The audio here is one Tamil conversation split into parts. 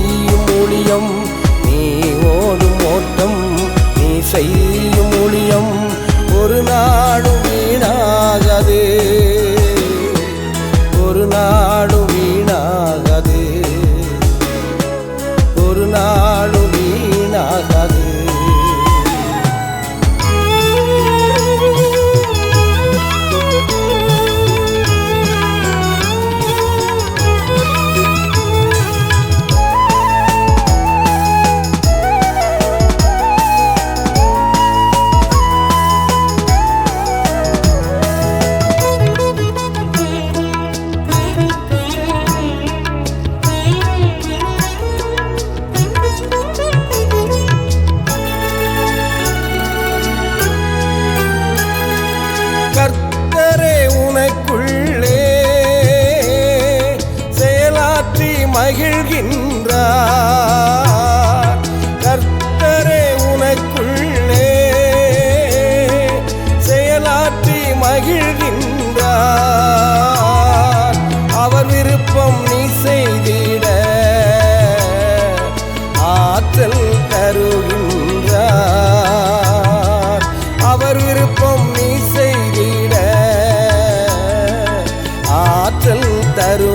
செய்யும் ஊழியம் நீ ஓடும் ஓட்டம் நீ செய்யும் ஊழியம். ஒரு நாடும்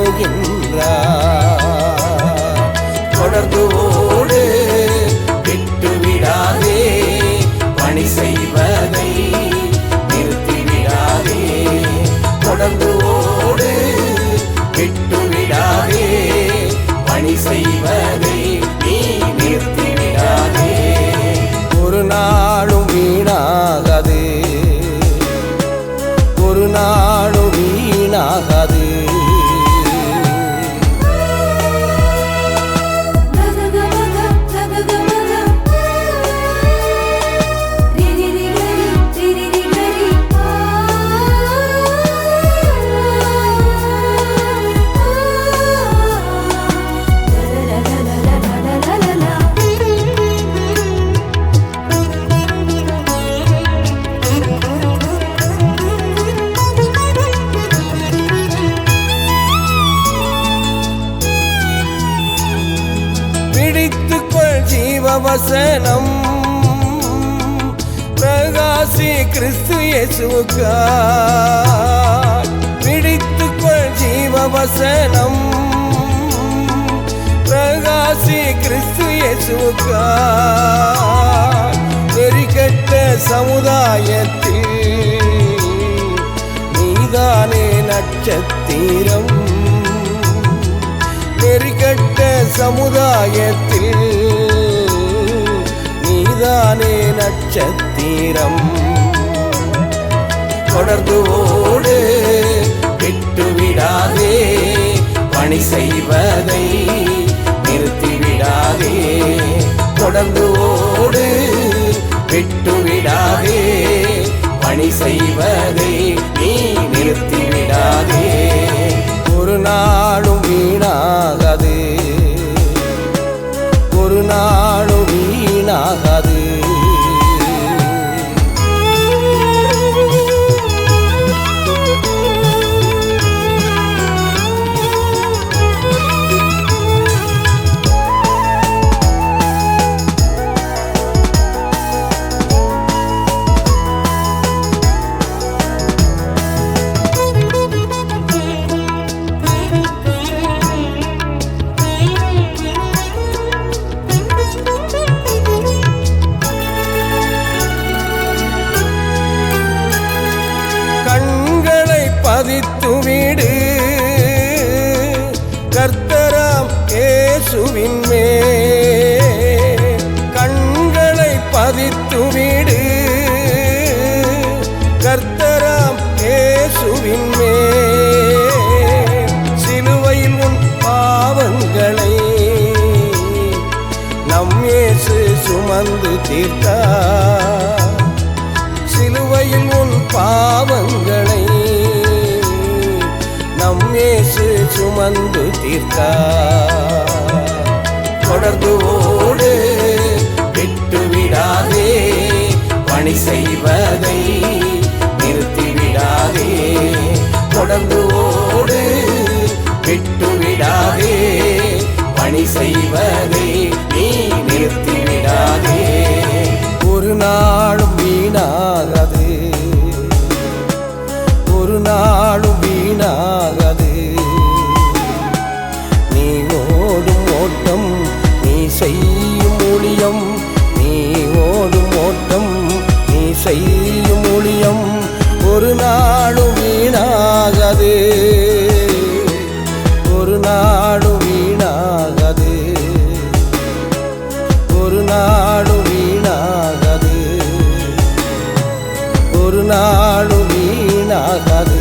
தருகின்றார் தொடர்ந்து ஓடு விட்டு விடாதே பணி செய்வதை நிறுத்தி விடாதே. தொடர்ந்து ஓடு விட்டு விடாதே பணி செய்வதை நீ நிறுத்தி விடாதே. ஒரு நாளும் வீணாகாது. ஒரு நாள் பிடித்துக்கொள் ஜீவவசனம். பிரகாசி கிறிஸ்து இயேசுக்காய் பிடித்துக்கொள் ஜீவவசனம். பிரகாசி கிறிஸ்து இயேசுக்காய் நெறிகட்ட சமுதாயத்தில் நீதானே நட்சத்திரம். நெறிகட்ட சமுதாயத்தில் நீதானே நட்சத்திரம். தொடர்ந்து ஓடு விட்டுவிடாதே பணி செய்வதை நிறுத்திவிடாதே. தொடர்ந்து ஓடு விட்டுவிடாதே பணி செய்வதை பாதித்துவிடு கர்த்தராம் ஏசுவின் மே கண்களை பதித்துவிடு கர்த்தராம் ஏசுவின் மே சிலுவையில் உன் பாவங்களை நம் ஏசு சுமந்து தீர்த்தா சிலுவையில் உன் பாவங்கள் இயேசு சுமந்து தீர்த்தார் தொடர்ந்து ஓடு விட்டு விடாதே பணி செய்வதை நிறுத்தி விடாதே. தொடர்ந்து ஓடு விட்டு விடாதே பணி செய்வதை நீ நிறுத்தி விடாதே. ஒரு நாளும் வீணாகாது. ஒரு நாளும் ஒரு நாளும் வீணாகாது. ஒரு நாளும் வீணாகாது. ஒரு நாளும் வீணாகாது. ஒரு நாளும் வீணாகாது.